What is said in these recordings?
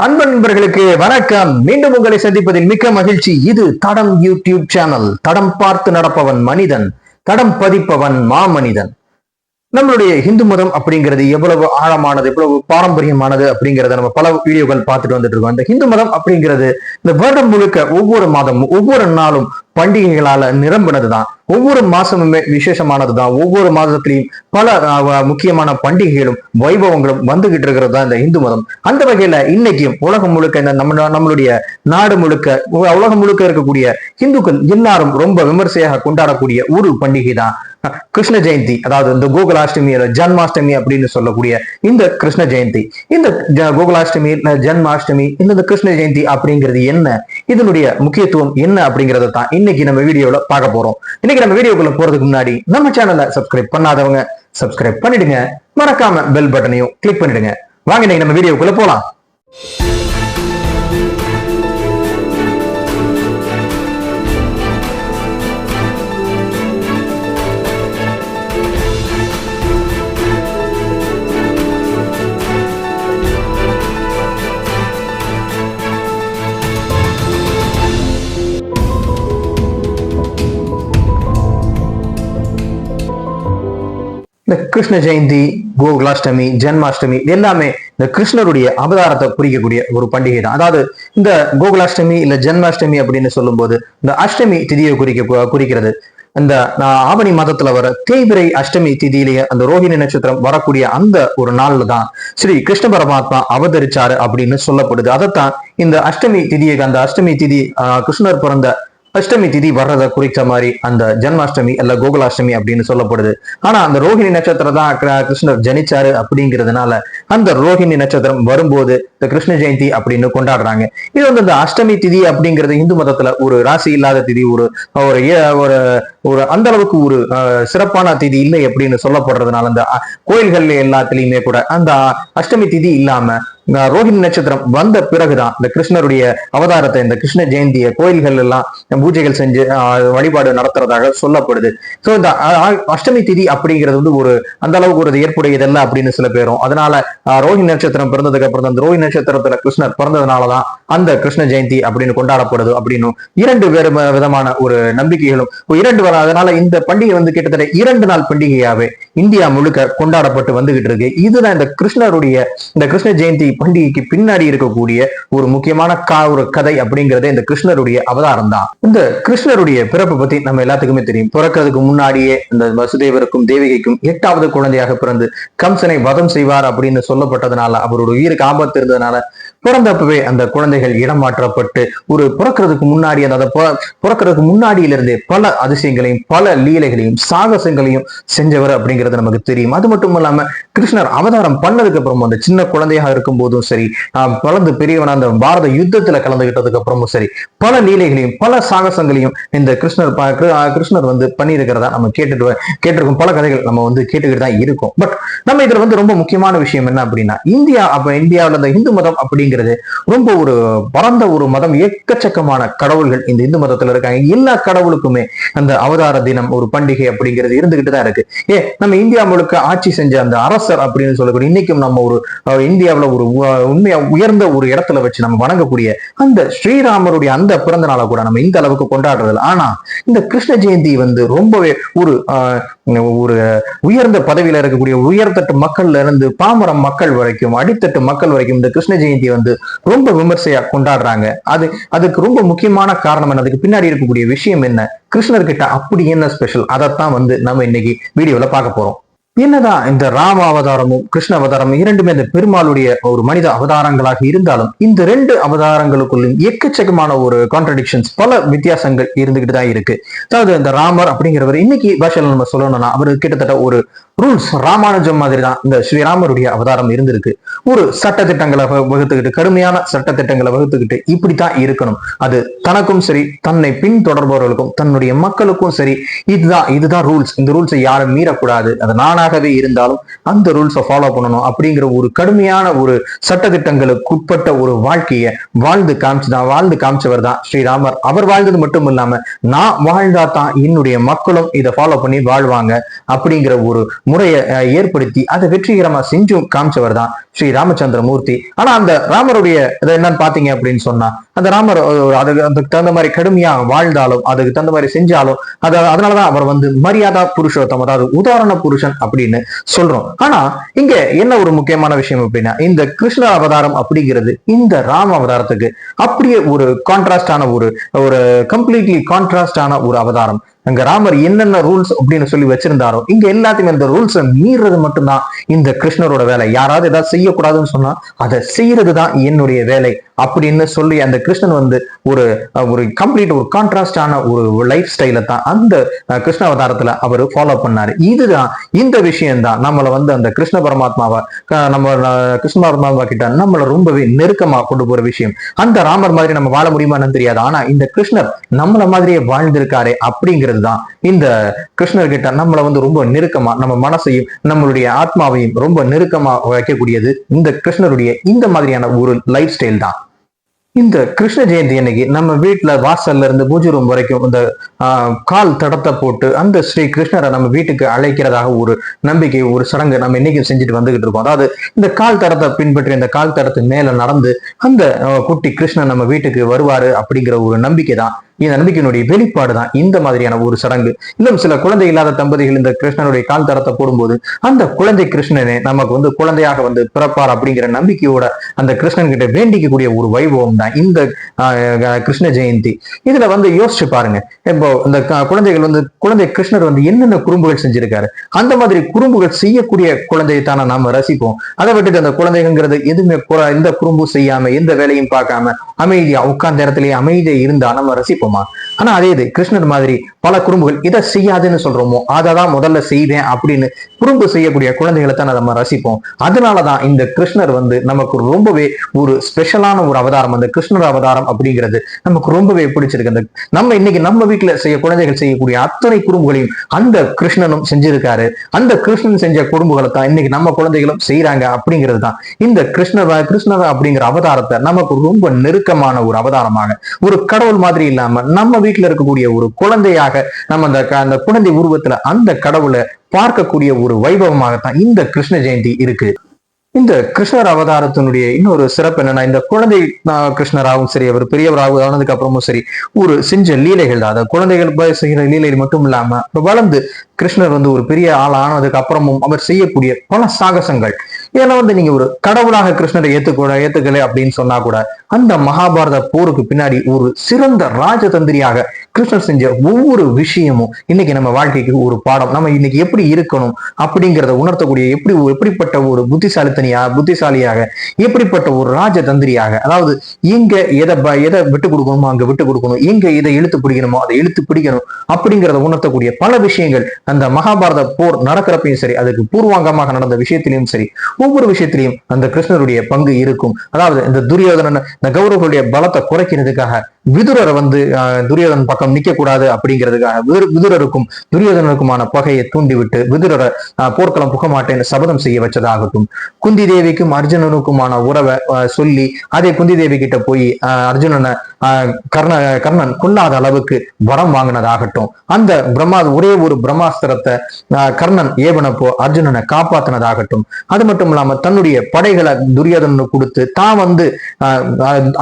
அன்பு நண்பர்களுக்கு வணக்கம். மீண்டும் உங்களை சந்திப்பதில் மிக்க மகிழ்ச்சி. இது தடம் யூடியூப் சேனல். தடம் பார்த்து நடப்பவன் மனிதன். தடம் பதிப்பவன் மாமனிதன். நம்மளுடைய இந்து மதம் அப்படிங்கிறது எவ்வளவு ஆழமானது எவ்வளவு பாரம்பரியமானது அப்படிங்கறத நம்ம பல வீடியோக்கள் பார்த்துட்டு வந்துட்டு இருக்கோம். இந்த இந்து மதம் அப்படிங்கிறது இந்த வருடம் முழுக்க ஒவ்வொரு மாதமும் ஒவ்வொரு நாளும் பண்டிகைகளால நிரம்பினதுதான். ஒவ்வொரு மாசமுமே விசேஷமானதுதான். ஒவ்வொரு மாதத்திலையும் பல முக்கியமான பண்டிகைகளும் வைபவங்களும் வந்துகிட்டு இருக்கிறது தான் இந்த இந்து மதம். அந்த வகையில இன்னைக்கும் உலகம் முழுக்க இந்த நம்ம நம்மளுடைய நாடு முழுக்க உ- உலகம் முழுக்க இருக்கக்கூடிய இந்துக்கள் எல்லாரும் ரொம்ப விமர்சையாக கொண்டாடக்கூடிய ஒரு பண்டிகை தான் கிருஷ்ண ஜெயந்தி அதாவது இந்த கோகுலாஷ்டமி ஜன்மாஷ்டமி அப்படின்னு சொல்லக்கூடிய இந்த கிருஷ்ண ஜெயந்தி. இந்த ஜ- கோகுலாஷ்டமி ஜன்மாஷ்டமி இந்த இந்த கிருஷ்ண ஜெயந்தி அப்படிங்கிறது என்ன? இதனுடைய முக்கியத்துவம் என்ன அப்படிங்கறத தான் இன்னைக்கு நம்ம வீடியோல பார்க்க போறோம். இன்னைக்கு நம்ம வீடியோக்குள்ள போறதுக்கு முன்னாடி நம்ம சேனலை சப்ஸ்கிரைப் பண்ணாதவங்க சப்ஸ்கிரைப் பண்ணிடுங்க. மறக்காம பெல் பட்டனையும் கிளிக் பண்ணிடுங்க. வாங்க இன்னைக்கு நம்ம வீடியோக்குள்ள போலாம். கிருஷ்ண ஜெயந்தி கோகுலாஷ்டமி ஜென்மாஷ்டமி இது எல்லாமே இந்த கிருஷ்ணருடைய அவதாரத்தை குறிக்கக்கூடிய ஒரு பண்டிகை தான் அதாவது இந்த கோகுலாஷ்டமி இல்ல ஜென்மாஷ்டமி அப்படின்னு சொல்லும்போது இந்த அஷ்டமி திதியை குறிக்க குறிக்கிறது. அந்த ஆவணி மாதத்துல வர தேய்பிரை அஷ்டமி திதியிலேயே அந்த ரோஹிணி நட்சத்திரம் வரக்கூடிய அந்த ஒரு நாள்ல தான் ஸ்ரீ கிருஷ்ண பரமாத்மா அவதரிச்சாரு அப்படின்னு சொல்லப்படுது. அதைத்தான் இந்த அஷ்டமி திதியை அந்த அஷ்டமி திதி ஆஹ், கிருஷ்ணர் பிறந்த அஷ்டமி திதி வர்றதை குறித்த மாதிரி அந்த ஜன்மாஷ்டமி அல்ல கோகுலாஷ்டமி அப்படின்னு சொல்லப்படுது. ஆனா அந்த ரோஹிணி நட்சத்திரம் தான் கிருஷ்ணர் ஜனிச்சாரு அப்படிங்கிறதுனால அந்த ரோஹிணி நட்சத்திரம் வரும்போது இந்த கிருஷ்ண ஜெயந்தி அப்படின்னு கொண்டாடுறாங்க. இது வந்து இந்த அஷ்டமி திதி அப்படிங்கிறது இந்து மதத்துல ஒரு ராசி இல்லாத திதி ஒரு ஒரு ஒரு ஒரு அந்த அளவுக்கு ஒரு சிறப்பான திதி இல்லை அப்படின்னு சொல்லப்படுறதுனால அந்த கோயில்கள் எல்லாத்துலயுமே கூட அந்த அஷ்டமி திதி இல்லாம ரோஹிணி நட்சத்திரம் வந்த பிறகுதான் இந்த கிருஷ்ணருடைய அவதாரத்தை இந்த கிருஷ்ண ஜெயந்திய கோயில்கள் எல்லாம் பூஜைகள் செஞ்சு வழிபாடு நடத்துறதாக சொல்லப்படுது. ஸோ இந்த அஷ்டமி திதி அப்படிங்கிறது வந்து ஒரு அந்த அளவுக்கு ஒரு ஏற்புடையதல்ல அப்படின்னு சில பேரும். அதனால ரோஹிணி நட்சத்திரம் பிறந்ததுக்கு அப்புறம் அந்த ரோஹிணி நட்சத்திரத்துல கிருஷ்ணர் பிறந்ததுனாலதான் அந்த கிருஷ்ண ஜெயந்தி அப்படின்னு கொண்டாடப்படுது அப்படின்னு இரண்டு வேறு விதமான ஒரு நம்பிக்கைகளும். இரண்டு வர- அதனால இந்த பண்டிகை வந்து கிட்டத்தட்ட இரண்டு நாள் பண்டிகையாவே இந்தியா முழுக்க கொண்டாடப்பட்டு வந்துகிட்டு இருக்கு. இதுதான் இந்த கிருஷ்ணருடைய இந்த கிருஷ்ண ஜெயந்தி பண்டிகைக்கு பின்னாடி இருக்கக்கூடிய ஒரு முக்கியமான கா ஒரு கதை அப்படிங்கறதே இந்த கிருஷ்ணருடைய அவதாரம் தான் இந்த கிருஷ்ணருடைய பிறப்பு பத்தி நம்ம எல்லாத்துக்குமே தெரியும். பிறக்கிறதுக்கு முன்னாடியே இந்த வசுதேவருக்கும் தேவிகைக்கும் எட்டாவது குழந்தையாக பிறந்து கம்சனை வதம் செய்வார் அப்படின்னு சொல்லப்பட்டதுனால அவரோட உயிருக்கு ஆபத்து இருந்ததுனால பிறந்தப்பவே அந்த குழந்தைகள் இடம் மாற்றப்பட்டு ஒரு பிறக்கிறதுக்கு முன்னாடி அந்த பிறக்கிறதுக்கு முன்னாடியிலிருந்தே பல அதிசயங்களையும் பல லீலைகளையும் சாகசங்களையும் செஞ்சவர் அப்படிங்கிறது நமக்கு தெரியும். அது மட்டும் இல்லாம கிருஷ்ணர் அவதாரம் பண்ணதுக்கு அப்புறம் அந்த சின்ன குழந்தையாக இருக்கும் போதும் சரி ஆஹ் வளர்ந்து பெரியவன அந்த பாரத யுத்தத்துல கலந்துகிட்டதுக்கு அப்புறமும் சரி பல லீலைகளையும் பல சாகசங்களையும் இந்த கிருஷ்ணர் கிருஷ்ணர் வந்து பண்ணியிருக்கிறதா நம்ம கேட்டுட்டு கேட்டிருக்கும் பல கதைகள் நம்ம வந்து கேட்டுக்கிட்டு தான் இருக்கும். பட் நம்ம இதுல வந்து ரொம்ப முக்கியமான விஷயம் என்ன அப்படின்னா இந்தியா அப்ப இந்தியாவில் இந்த இந்து மதம் அப்படிங்கிறது ரொம்ப ஒரு பரந்த ஒரு மதம் எக்கச்சக்கமான கடவுள்கள் இந்த இந்து மதத்துல இருக்காங்க. எல்லா கடவுளுக்குமே அந்த அவதார தினம் ஒரு பண்டிகை அப்படிங்கிறது இருந்துகிட்டு தான் இருக்கு. ஏ நம்ம இந்தியா முழுக்க ஆட்சி செஞ்ச அந்த அரசர் அப்படின்னு சொல்லக்கூடிய இன்னைக்கும் நம்ம ஒரு இந்தியாவில் இந்தியாவுல ஒரு உ- உண்மையா உயர்ந்த ஒரு இடத்துல வச்சு நம்ம வணங்கக்கூடிய அந்த ஸ்ரீராமருடைய அந்த பிறந்த நாளை கூட நம்ம இந்த அளவுக்கு கொண்டாடுறது ஆனா இந்த கிருஷ்ண ஜெயந்தி வந்து ரொம்பவே ஒரு ஒரு உயர்ந்த பதவியில இருக்கக்கூடிய உயர்தட்டு மக்கள்ல இருந்து பாமர மக்கள் வரைக்கும் அடித்தட்டு மக்கள் வரைக்கும் இந்த கிருஷ்ண ஜெயந்தி வந்து ரொம்ப விமர்சையா கொண்டாடுறாங்க. அது அதுக்கு ரொம்ப முக்கியமான காரணம் என்ன? அதுக்கு பின்னாடி இருக்கக்கூடிய விஷயம் என்ன? கிருஷ்ணர்கிட்ட அப்படி என்ன ஸ்பெஷல் அதைத்தான் வந்து நம்ம இன்னைக்கு வீடியோல பார்க்க போறோம். என்னதான் இந்த ராம அவதாரமும் கிருஷ்ண அவதாரமும் இரண்டுமே இந்த பெருமாளுடைய ஒரு மனித அவதாரங்களாக இருந்தாலும் இந்த ரெண்டு அவதாரங்களுக்குள்ளும் எக்கச்சக்கமான ஒரு கான்ட்ரடிக்ஷன்ஸ் பல வித்தியாசங்கள் இருந்துகிட்டு தான் இருக்கு. அதாவது இந்த ராமர் அப்படிங்கிறவர் இன்னைக்கு பாஷையில் நம்ம சொல்லணும்னா அவர் கிட்டத்தட்ட ஒரு ரூல்ஸ் ராமானுஜம் மாதிரி தான் இந்த ஸ்ரீராமருடைய அவதாரம் இருந்திருக்கு. ஒரு சட்டத்திட்டங்களை வகுத்துக்கிட்டு கடுமையான சட்டத்திட்டங்களை வகுத்துக்கிட்டு இப்படித்தான் இருக்கணும். அது தனக்கும் சரி தன்னை பின்தொடர்பவர்களுக்கும் தன்னுடைய மக்களுக்கும் சரி இதுதான் இதுதான் ரூல்ஸ் இந்த ரூல்ஸை யாரும் மீறக்கூடாது. அது நானா யாராகவே இருந்தாலும் அந்த ரூல்ஸை ஃபாலோ பண்ணணும் அப்படிங்கிற ஒரு கடுமையான ஒரு சட்டத்திட்டங்களுக்கு உட்பட்ட ஒரு வாழ்க்கையை வாழ்ந்து காமிச்சு தான் வாழ்ந்து காமிச்சவர் தான் ஸ்ரீராமர் அவர் வாழ்ந்தது மட்டும் இல்லாம நான் வாழ்ந்தா தான் என்னுடைய மக்களும் இதை ஃபாலோ பண்ணி வாழ்வாங்க அப்படிங்கிற ஒரு முறையை ஏற்படுத்தி அதை வெற்றிகரமா செஞ்சும் காமிச்சவர் தான் ஸ்ரீ ராமச்சந்திர மூர்த்தி ஆனா அந்த ராமருடைய இதை என்னன்னு பாத்தீங்க அப்படின்னு சொன்னா அந்த ராமர் அஹ், அதுக்கு அதுக்கு தகுந்த மாதிரி கடுமையா வாழ்ந்தாலும் அதுக்கு தகுந்த மாதிரி செஞ்சாலும் அது அதனாலதான் அவர் வந்து மரியாதா புருஷோத்தம் அதாவது உதாரண புருஷன் அப்படி அப்படின்னு சொல்றோம். ஆனா இங்க என்ன ஒரு முக்கியமான விஷயம் அப்படின்னா இந்த கிருஷ்ண அவதாரம் அப்படிங்கிறது இந்த ராம அவதாரத்துக்கு அப்படியே ஒரு கான்ட்ராஸ்டான ஒரு ஒரு கம்ப்ளீட்லி கான்ட்ராஸ்டான ஒரு அவதாரம். அங்க ராமர் என்னென்ன ரூல்ஸ் அப்படின்னு சொல்லி வச்சிருந்தாரோ இங்க எல்லாத்தையுமே இந்த ரூல்ஸை மீறது மட்டும்தான் இந்த கிருஷ்ணரோட வேலை. யாராவது ஏதாவது செய்யக்கூடாதுன்னு சொன்னா அதை செய்யறது தான் என்னுடைய வேலை அப்படின்னு சொல்லி அந்த கிருஷ்ணன் வந்து ஒரு ஒரு கம்ப்ளீட் ஒரு கான்ட்ராஸ்டான ஒரு லைஃப் ஸ்டைல தான் அந்த கிருஷ்ண அவதாரத்துல அவர் ஃபாலோ பண்ணாரு. இதுதான் இந்த விஷயம் தான் நம்மளை வந்து அந்த கிருஷ்ண பரமாத்மாவை நம்ம கிருஷ்ண பரமாத்மா கிட்ட நம்மளை ரொம்பவே நெருக்கமா கொண்டு போற விஷயம். அந்த ராமர் மாதிரி நம்ம வாழ முடியுமான்னு தெரியாது. ஆனா இந்த கிருஷ்ணர் நம்மள மாதிரியே வாழ்ந்திருக்காரே அப்படிங்கிறது தான். இந்த கிருஷ்ணர் கிட்ட நம்மளை வந்து ரொம்ப நெருக்கமா நம்ம மனசையும் நம்மளுடைய ஆத்மாவையும் ரொம்ப நெருக்கமா வைக்கக்கூடியது இந்த கிருஷ்ணருடைய இந்த மாதிரியான ஒரு லைஃப் ஸ்டைல் தான். இந்த கிருஷ்ண ஜெயந்தி அன்னைக்கு நம்ம வீட்டுல வாசல்ல இருந்து பூஜை ரூம் வரைக்கும் இந்த ஆஹ், கால் தடத்தை போட்டு அந்த ஸ்ரீ கிருஷ்ணரை நம்ம வீட்டுக்கு அழைக்கிறதாக ஒரு நம்பிக்கை ஒரு சடங்கு நம்ம இன்னைக்கும் செஞ்சுட்டு வந்துகிட்டு இருக்கோம். அதாவது இந்த கால் தடத்தை பின்பற்றி இந்த கால் தடத்து மேல நடந்து அந்த குட்டி கிருஷ்ணன் நம்ம வீட்டுக்கு வருவாரு அப்படிங்கிற ஒரு நம்பிக்கை தான் இந்த நம்பிக்கையினுடைய வெளிப்பாடு தான் இந்த மாதிரியான ஒரு சடங்கு. இன்னும் சில குழந்தை இல்லாத தம்பதிகள் இந்த கிருஷ்ணனுடைய கால் தரத்தை போடும்போது அந்த குழந்தை கிருஷ்ணனே நமக்கு வந்து குழந்தையாக வந்து பிறப்பார் அப்படிங்கிற நம்பிக்கையோட அந்த கிருஷ்ணன் கிட்ட வேண்டிக்கக்கூடிய ஒரு வைபவம் தான் இந்த கிருஷ்ண ஜெயந்தி. இதுல வந்து யோசிச்சு பாருங்க. இப்போ இந்த குழந்தைகள் வந்து குழந்தை கிருஷ்ணர் வந்து என்னென்ன குறும்புகள் செஞ்சிருக்காரு? அந்த மாதிரி குறும்புகள் செய்யக்கூடிய குழந்தையை தானே நாம ரசிப்போம். அதை விட்டுட்டு அந்த குழந்தைங்கிறது எதுவுமே இந்த எந்த குறும்பும் செய்யாம எந்த வேலையும் பார்க்காம அமைதியா உட்கார்ந்த இடத்துலயே அமைதியா இருந்தா நம்ம ரசிப்போம். 吗？ஆனா அதே இது கிருஷ்ணர் மாதிரி பல குறும்புகள் இதை செய்யாதுன்னு சொல்றோமோ அதை தான் முதல்ல செய்வேன் அப்படின்னு குறும்பு செய்யக்கூடிய குழந்தைகளை தான் நம்ம ரசிப்போம். அதனாலதான் இந்த கிருஷ்ணர் வந்து நமக்கு ரொம்பவே ஒரு ஸ்பெஷலான ஒரு அவதாரம். அந்த கிருஷ்ணர் அவதாரம் அப்படிங்கிறது நமக்கு ரொம்பவே பிடிச்சிருக்கு அந்த நம்ம இன்னைக்கு நம்ம வீட்டுல செய்ய குழந்தைகள் செய்யக்கூடிய அத்தனை குறும்புகளையும் அந்த கிருஷ்ணனும் செஞ்சிருக்காரு. அந்த கிருஷ்ணன் செஞ்ச குறும்புகளை தான் இன்னைக்கு நம்ம குழந்தைகளும் செய்யறாங்க அப்படிங்கிறது தான். இந்த கிருஷ்ணர் கிருஷ்ணர் அப்படிங்கிற அவதாரத்தை நமக்கு ரொம்ப நெருக்கமான ஒரு அவதாரமாக ஒரு கடவுள் மாதிரி இல்லாம நம்ம வீட்டில் இருக்கக்கூடிய ஒரு குழந்தையாக நம்ம அந்த அந்த குழந்தை உருவத்துல அந்த கடவுளை பார்க்கக்கூடிய ஒரு வைபவமாகத்தான் இந்த கிருஷ்ண ஜெயந்தி இருக்கு. இந்த கிருஷ்ணர் அவதாரத்தினுடைய இன்னொரு சிறப்பு என்னன்னா இந்த குழந்தை கிருஷ்ணராகவும் சரி அவர் பெரியவராக ஆனதுக்கு அப்புறமும் சரி ஒரு செஞ்ச லீலைகள் தான். அதாவது குழந்தைகள் செய்கிற லீலைகள் மட்டும் இல்லாம வளர்ந்து கிருஷ்ணர் வந்து ஒரு பெரிய ஆள் ஆனதுக்கு அப்புறமும் அவர் செய்யக்கூடிய பல சாகசங்கள் ஏன்னா வந்து நீங்க ஒரு கடவுளாக கிருஷ்ணரை ஏத்துக்கூட ஏத்துக்கல அப்படின்னு சொன்னா கூட அந்த மகாபாரத போருக்கு பின்னாடி ஒரு சிறந்த ராஜதந்திரியாக கிருஷ்ணர் செஞ்ச ஒவ்வொரு விஷயமும் இன்னைக்கு நம்ம வாழ்க்கைக்கு ஒரு பாடம். நம்ம இன்னைக்கு எப்படி இருக்கணும் அப்படிங்கிறத உணர்த்தக்கூடிய எப்படி எப்படிப்பட்ட ஒரு புத்திசாலித்தனியா புத்திசாலியாக எப்படிப்பட்ட ஒரு ராஜதந்திரியாக அதாவது எங்க எதை ப- எதை விட்டு கொடுக்கணுமோ அங்க விட்டு கொடுக்கணும் எங்க இதை இழுத்து பிடிக்கணுமோ அதை இழுத்து பிடிக்கணும் அப்படிங்கிறத உணர்த்தக்கூடிய பல விஷயங்கள் அந்த மகாபாரத போர் நடக்கிறப்பையும் சரி அதுக்கு பூர்வாங்கமாக நடந்த விஷயத்திலையும் சரி ஒவ்வொரு விஷயத்திலையும் அந்த கிருஷ்ணருடைய பங்கு இருக்கும். அதாவது இந்த துரியோதனன் இந்த கௌரவர்களுடைய பலத்தை குறைக்கிறதுக்காக விதுரரை வந்து துரியோதனன் பக்கம் நிக்க கூடாது அப்படிங்கிறதுக்காக விதுரருக்கும் துரியோதனனுக்குமான பகையை தூண்டிவிட்டு விதுரரை போர்க்களம் புக மாட்டேன்னு சபதம் செய்ய வச்சதாகட்டும். குந்தி தேவிக்கும் அர்ஜுனனுக்குமான உறவை சொல்லி அதே குந்தி தேவி கிட்ட போய் ஆஹ், அர்ஜுனனை ஆஹ், கர்ண கர்ணன் கொல்லாத அளவுக்கு வரம் வாங்கினதாகட்டும். அந்த பிரம்மா ஒரே ஒரு பிரம்மாஸ்திரத்தை ஆஹ், கர்ணன் ஏவனப்போ அர்ஜுனனை காப்பாத்தினதாகட்டும். அது மட்டும் இல்லாம தன்னுடைய படைகளை துரியோதனனுக்கு கொடுத்து தான் வந்து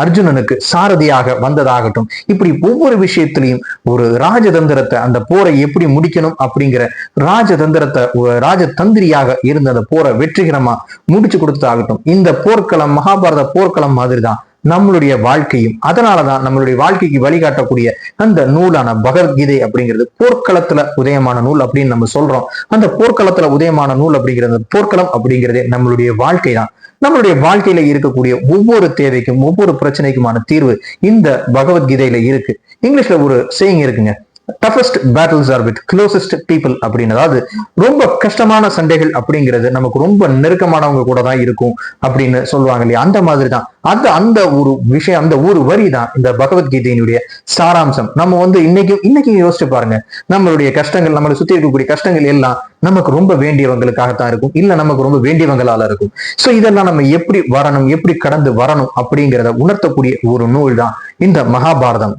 அர்ஜுனனுக்கு சாரதியாக வந்ததாகட்டும். இப்படி ஒவ்வொரு விஷயத்திலையும் ஒரு ராஜதந்திரத்தை அந்த போரை எப்படி முடிக்கணும் அப்படிங்கிற ராஜதந்திரத்தை ராஜதந்திரியாக இருந்த அந்த போரை வெற்றிகரமா முடிச்சு கொடுத்ததாகட்டும். இந்த போர்க்களம் மகாபாரத போர்க்களம் மாதிரிதான். நம்மளுடைய வாழ்க்கையும் அதனாலதான் நம்மளுடைய வாழ்க்கைக்கு வழிகாட்டக்கூடிய அந்த நூலான பகவத்கீதை அப்படிங்கிறது போர்க்களத்துல உதயமான நூல் அப்படின்னு நம்ம சொல்றோம். அந்த போர்க்களத்துல உதயமான நூல் அப்படிங்கிறது போர்க்களம் அப்படிங்கிறதே நம்மளுடைய வாழ்க்கை தான் நம்மளுடைய வாழ்க்கையில இருக்கக்கூடிய ஒவ்வொரு தேவைக்கும் ஒவ்வொரு பிரச்சனைக்குமான தீர்வு இந்த பகவத்கீதையில இருக்கு. இங்கிலீஷ்ல ஒரு சேயிங் இருக்குங்க. Toughest battles are with closest people அப்படின்னு அதாவது ரொம்ப கஷ்டமான சண்டைகள் அப்படிங்கிறது நமக்கு ரொம்ப நெருக்கமானவங்க கூட தான் இருக்கும் அப்படின்னு சொல்லுவாங்க இல்லையா? அந்த மாதிரி தான் அந்த அந்த ஒரு விஷயம் அந்த ஒரு வரி தான் இந்த பகவத்கீதையினுடைய சாராம்சம். நம்ம வந்து இன்னைக்கு இன்னைக்கு யோசிச்சு பாருங்க. நம்மளுடைய கஷ்டங்கள் நம்மளை சுத்தி இருக்கக்கூடிய கஷ்டங்கள் எல்லாம் நமக்கு ரொம்ப வேண்டியவங்களுக்காகத்தான் இருக்கும். இல்ல நமக்கு ரொம்ப வேண்டியவங்களால இருக்கும். சோ இதெல்லாம் நம்ம எப்படி வரணும் எப்படி கடந்து வரணும் அப்படிங்கிறத உணர்த்தக்கூடிய ஒரு நூல் தான் இந்த மகாபாரதம்.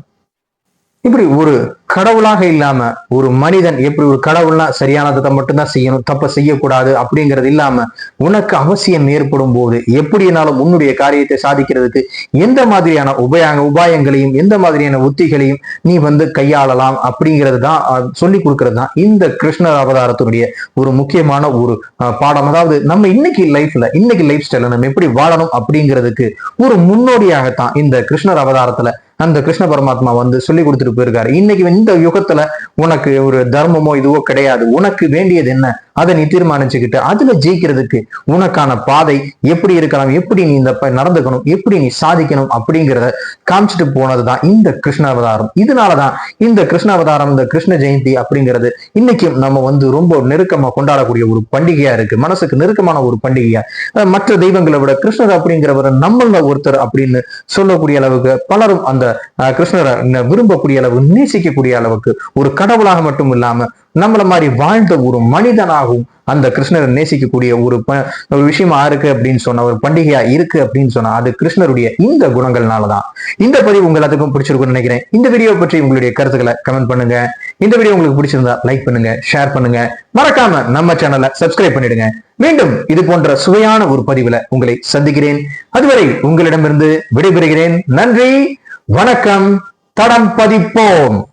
இப்படி ஒரு கடவுளாக இல்லாம ஒரு மனிதன் எப்படி ஒரு கடவுள்னா சரியானதை மட்டும்தான் செய்யணும் தப்ப செய்யக்கூடாது அப்படிங்கிறது இல்லாம உனக்கு அவசியம் ஏற்படும் போது எப்படினாலும் உன்னுடைய காரியத்தை சாதிக்கிறதுக்கு எந்த மாதிரியான உபய உபாயங்களையும் எந்த மாதிரியான உத்திகளையும் நீ வந்து கையாளலாம் அப்படிங்கிறது தான் சொல்லி கொடுக்கறது தான் இந்த கிருஷ்ணர் அவதாரத்தினுடைய ஒரு முக்கியமான ஒரு பாடம். அதாவது நம்ம இன்னைக்கு லைஃப்ல இன்னைக்கு லைஃப் ஸ்டைல நம்ம எப்படி வாழணும் அப்படிங்கிறதுக்கு ஒரு முன்னோடியாகத்தான் இந்த கிருஷ்ணர் அவதாரத்துல அந்த கிருஷ்ண பரமாத்மா வந்து சொல்லி கொடுத்துட்டு போயிருக்காரு. இன்னைக்கு இந்த யுகத்துல உனக்கு ஒரு தர்மமோ இதுவோ கிடையாது. உனக்கு வேண்டியது என்ன? அதை நீ தீர்மானிச்சுக்கிட்டு அதுல ஜெயிக்கிறதுக்கு உனக்கான பாதை எப்படி இருக்கலாம் எப்படி நீ இந்த ப- நடந்துக்கணும் எப்படி நீ சாதிக்கணும் அப்படிங்கிறத காமிச்சிட்டு போனதுதான் இந்த கிருஷ்ண அவதாரம் இதனாலதான் இந்த கிருஷ்ண அவதாரம் இந்த கிருஷ்ண ஜெயந்தி அப்படிங்கிறது இன்னைக்கும் நம்ம வந்து ரொம்ப நெருக்கமா கொண்டாடக்கூடிய ஒரு பண்டிகையா இருக்கு. மனசுக்கு நெருக்கமான ஒரு பண்டிகையா. மற்ற தெய்வங்களை விட கிருஷ்ணர் அப்படிங்கிறவர் நம்மள ஒருத்தர் அப்படின்னு சொல்லக்கூடிய அளவுக்கு பலரும் அந்த கிருஷ்ணரை விரும்பக்கூடிய அளவு நேசிக்கக்கூடிய அளவுக்கு ஒரு கடவுளாக மட்டும் இல்லாம நம்மள மாதிரி வாழ்ந்த ஒரு மனிதனாகவும் அந்த கிருஷ்ணரை நேசிக்கக்கூடிய ஒரு ஒரு விஷயமா இருக்கு அப்படின்னு சொன்ன ஒரு பண்டிகையா இருக்கு அப்படின்னு சொன்னா அது கிருஷ்ணருடைய இந்த குணங்கள்னாலதான். இந்த பதிவு உங்கள் எல்லாத்துக்கும் பிடிச்சிருக்கும்னு நினைக்கிறேன். இந்த வீடியோ பற்றி உங்களுடைய கருத்துக்களை கமெண்ட் பண்ணுங்க. இந்த வீடியோ உங்களுக்கு பிடிச்சிருந்தா லைக் பண்ணுங்க ஷேர் பண்ணுங்க. மறக்காம நம்ம சேனலை சப்ஸ்கிரைப் பண்ணிடுங்க. மீண்டும் இது போன்ற சுவையான ஒரு பதிவுல உங்களை சந்திக்கிறேன். அதுவரை உங்களிடமிருந்து விடைபெறுகிறேன். நன்றி வணக்கம் தடம் பதிப்போம்.